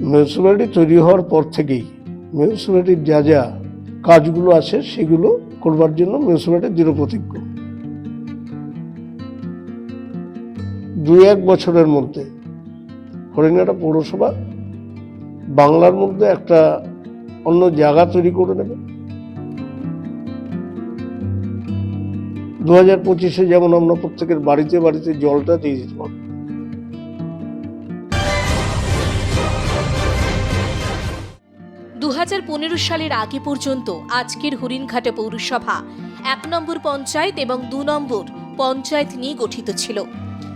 Municipality তৈরি হওয়ার পর থেকেই মিউনিসিপ্যালিটির যা যা কাজগুলো আছে সেগুলো করবার জন্য মিউনিসিপ্যালিটি দৃঢ় প্রতিজ্ঞ। দুই এক বছরের মধ্যে হরিণঘাটা পৌরসভা, বাংলার মধ্যে একটা অন্য জায়গা তৈরি করে নেবে। দু হাজার পঁচিশে যেমন আমরা প্রত্যেকের বাড়িতে বাড়িতে জলটা দিয়ে দিতে পারব। সালের আগে পর্যন্ত আজকের হরিণঘাটা পৌরসভা এক নম্বর পঞ্চায়েত এবং দু নম্বর পঞ্চায়েত নিয়ে গঠিত ছিল।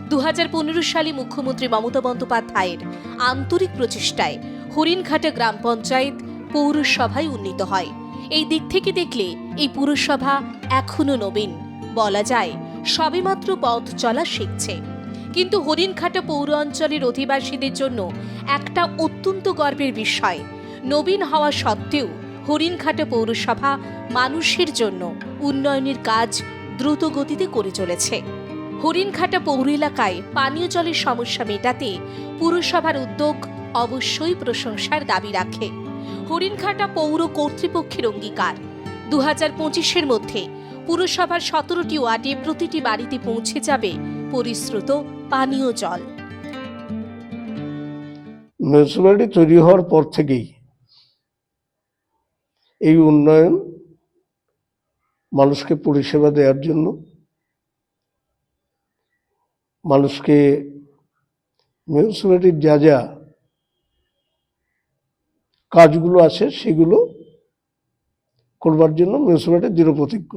দু হাজার পনেরো সালে মুখ্যমন্ত্রী মমতা বন্দ্যোপাধ্যায়ের আন্তরিক প্রচেষ্টায় হরিণঘাটা গ্রাম পঞ্চায়েত পৌরসভায় উন্নীত হয়। এই দিক থেকে দেখলে এই পুরসভা এখনও নবীন, বলা যায় সবেমাত্র পথ চলা শিখছে। কিন্তু হরিণঘাটা পৌর অঞ্চলের অধিবাসীদের জন্য একটা অত্যন্ত গর্বের বিষয় নবীন হওয়া সত্ত্বেও হরিণঘাটা পৌরসভা মানুষের জন্য উন্নয়নের কাজ দ্রুত গতিতে করে চলেছে। হরিণঘাটা পৌর এলাকায় পানীয় জলের সমস্যা মেটাতে পুরসভার উদ্যোগ অবশ্যই প্রশংসার দাবি রাখে। হরিণঘাটা পৌর কর্তৃপক্ষের অঙ্গীকার। দু হাজার পঁচিশের মধ্যে পুরসভার সতেরোটি ওয়ার্ডে প্রতিটি বাড়িতে পৌঁছে যাবে পরিশ্রুত পানীয় জল। মিউনিসিপ্যালিটি তৈরি হওয়ার পর থেকেই এই উন্নয়ন মানুষকে পরিষেবা দেওয়ার জন্য, মানুষকে মিউনিসিপ্যালিটির যা যা কাজগুলো আছে সেগুলো করবার জন্য মিউনিসিপ্যালিটি দৃঢ় প্রতিজ্ঞ।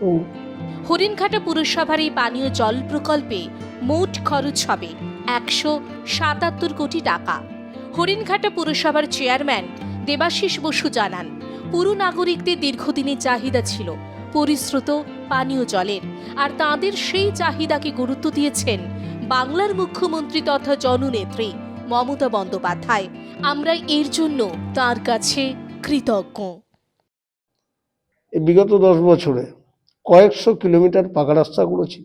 এবং হরিণঘাটা পুরসভার এই পানীয় জল প্রকল্পে মোট খরচ হবে একশো সাতাত্তর কোটি টাকা। হরিণঘাটা পুরসভার চেয়ারম্যান দেবাশিস বসু জানান পুর নাগরিকদের দীর্ঘদিনের চাহিদা ছিল, পরিশ্রুত, পানীয় জলের। আর তাদের সেই চাহিদাকে গুরুত্ব দিয়েছেন বাংলার মুখ্যমন্ত্রী তথা জননেত্রী মমতা বন্দ্যোপাধ্যায়। আমরা এর জন্য তার কাছে কৃতজ্ঞ। বিগত দশ বছরে কয়েকশো কিলোমিটার পাকা রাস্তা করেছি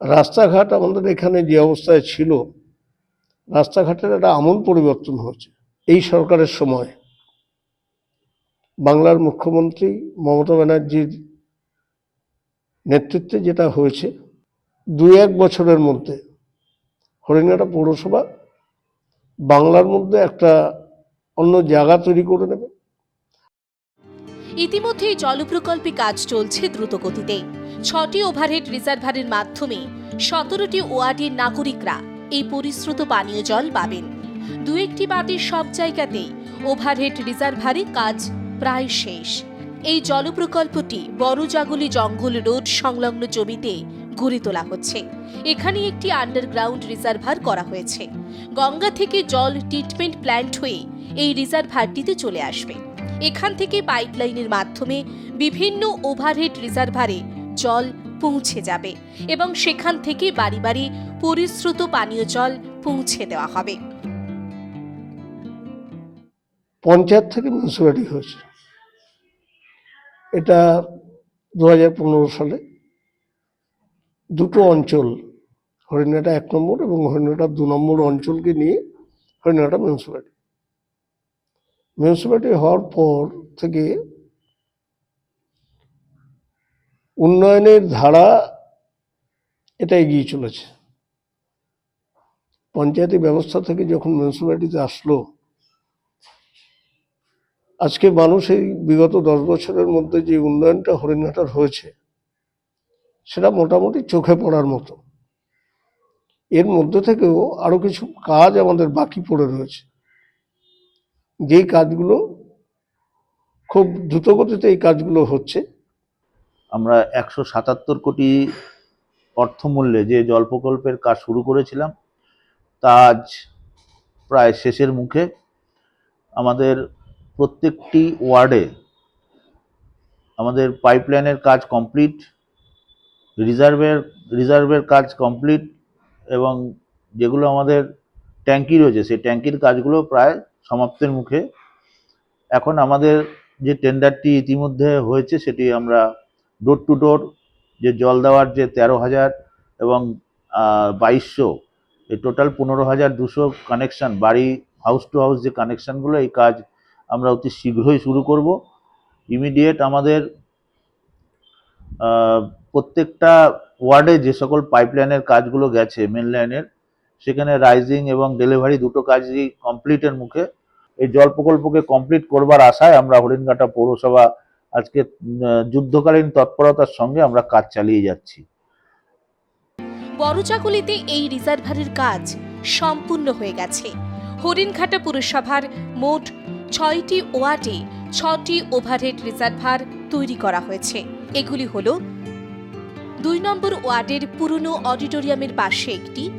রাস্তাঘাট আমাদের এখানে যে অবস্থায় ছিল, রাস্তাঘাটের একটা আমূল পরিবর্তন হয়েছে। এই সরকারের সময় বাংলার মুখ্যমন্ত্রী মমতা ব্যানার্জির নেতৃত্বে যেটা হয়েছে, দুই এক বছরের মধ্যে হরিণঘাটা পৌরসভা বাংলার মধ্যে একটা অন্য জায়গা তৈরি করে নেবে ইতিমধ্যেই জল প্রকল্পে কাজ চলছে দ্রুত গতিতে ছটি ওভারহেড রিজার্ভারের মাধ্যমে সতেরোটি ওয়ার্ডের নাগরিকরা এই পরিশ্রুত পানীয় জল পাবেন। দু একটি বাদের সব জায়গাতেই ওভারহেড রিজার্ভারে কাজ প্রায় শেষ। এই জল প্রকল্পটি বড়জাগুলি জঙ্গল রোড সংলগ্ন জমিতে গড়ে তোলা হচ্ছে। এখানে একটি আন্ডারগ্রাউন্ড রিজার্ভার করা হয়েছে। গঙ্গা থেকে জল ট্রিটমেন্ট প্ল্যান্ট হয়ে এই রিজার্ভারটিতে চলে আসবে। এখান থেকে পাইপলাইনের মাধ্যমে বিভিন্ন ওভারহেড রিজার্ভারে জল পৌঁছে যাবে এবং সেখান থেকে বাড়ি বাড়ি পরিশ্রুত পানীয় জল পৌঁছে দেওয়া হবে। পঞ্চায়েত থেকে মিউনিসিপ্যালিটি হয়েছে। এটা দু হাজার পনেরো সালে দুটো অঞ্চল, হরিণাটা এক নম্বর এবং হরিণাটা দু নম্বর অঞ্চলকে নিয়ে হরিণাটা মিউনিসিপ্যালিটি মিউনিসিপ্যালিটি হওয়ার পর থেকে উন্নয়নের ধারা এটা এগিয়ে চলেছে। পঞ্চায়েতি ব্যবস্থা থেকে যখন মিউনিসিপ্যালিটিতে আসলো আজকে মানুষ এই বিগত দশ বছরের মধ্যে যে উন্নয়নটা হরিণঘাটার হয়েছে, সেটা মোটামুটি চোখে পড়ার মতো। এর মধ্যে থেকেও আরও কিছু কাজ আমাদের বাকি পড়ে রয়েছে। যেই কাজগুলো খুব দ্রুতগতিতে এই কাজগুলো হচ্ছে। আমরা একশো সাতাত্তর কোটি অর্থমূল্যে যে জল প্রকল্পের কাজ শুরু করেছিলাম, তা আজ প্রায় শেষের মুখে। আমাদের প্রত্যেকটি ওয়ার্ডে আমাদের পাইপলাইনের কাজ কমপ্লিট, রিজার্ভের রিজার্ভের কাজ কমপ্লিট এবং যেগুলো আমাদের ট্যাঙ্কি রয়েছে, সেই ট্যাঙ্কির কাজগুলো প্রায় সমাপ্তের মুখে। এখন আমাদের যে টেন্ডারটি ইতিমধ্যে হয়েছে, সেটি আমরা ডোর টু ডোর যে জল দেওয়ার যে তেরো হাজার এবং বাইশশো, এই টোটাল পনেরো হাজার দুশো কানেকশান বাড়ি হাউস টু হাউস যে কানেকশানগুলো এই কাজ আমরা অতি শীঘ্রই শুরু করব। ইমিডিয়েট আমাদের প্রত্যেকটা ওয়ার্ডে যে সকল পাইপলাইনের কাজগুলো গেছে মেন লাইনের সেখানে রাইজিং এবং ডেলিভারি দুটো কাজই কমপ্লিটের মুখে। এই জল প্রকল্পকে কমপ্লিট করবার আশায় আমরা হরিণঘাটা পৌরসভা আজকে যুদ্ধকালীন তৎপরতার সঙ্গে আমরা কাজ চালিয়ে যাচ্ছি। বড়চাকুলিতে এই রিজার্ভারের কাজ সম্পূর্ণ হয়ে গেছে। হরিণঘাটা পুরসভার মোট ছয়টি ওয়ার্ডে ছটি ওভারহেড রিজার্ভার তৈরি করা হয়েছে। এগুলি হল, দুই নম্বর ওয়ার্ডের পুরনো অডিটোরিয়ামের পাশে একটি,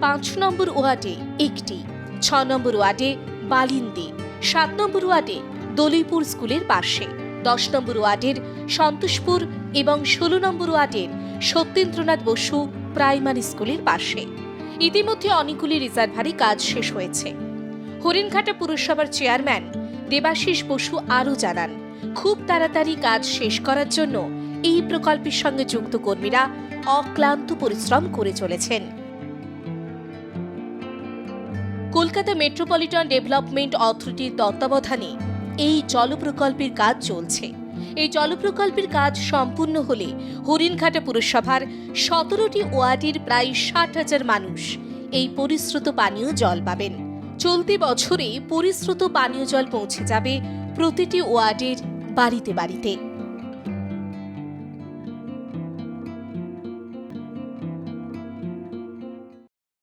পাঁচ নম্বর ওয়ার্ডে একটি, ছ নম্বর ওয়ার্ডে বালিন্দি, সাত নম্বর ওয়ার্ডে দলিপুর স্কুলের পাশে, দশ নম্বর ওয়ার্ডের সন্তোষপুর এবং ষোলো নম্বর ওয়ার্ডের সত্যেন্দ্রনাথ বসু প্রাইমারি স্কুলের পাশে। ইতিমধ্যে অনেকগুলি রিজার্ভারি কাজ শেষ হয়েছে। হরিণঘাটা পুরসভার চেয়ারম্যান দেবাশিস বসু আরও জানান, খুব তাড়াতাড়ি কাজ শেষ করার জন্য এই প্রকল্পের সঙ্গে যুক্ত কর্মীরা অক্লান্ত পরিশ্রম করে চলেছেন। কলকাতা মেট্রোপলিটন ডেভেলপমেন্ট অথরিটির তত্ত্বাবধানে এই জল প্রকল্পের কাজ চলছে। এই জল প্রকল্পের কাজ সম্পূর্ণ হলে হরিণঘাটা পুরসভার সতেরোটি ওয়ার্ডের প্রায় ষাট হাজার মানুষ এই পরিশ্রুত পানীয় জল পাবেন। চলতি বছরে পরিশ্রুত পানীয় জল পৌঁছে যাবে প্রতিটি ওয়ার্ডের বাড়িতে বাড়িতে।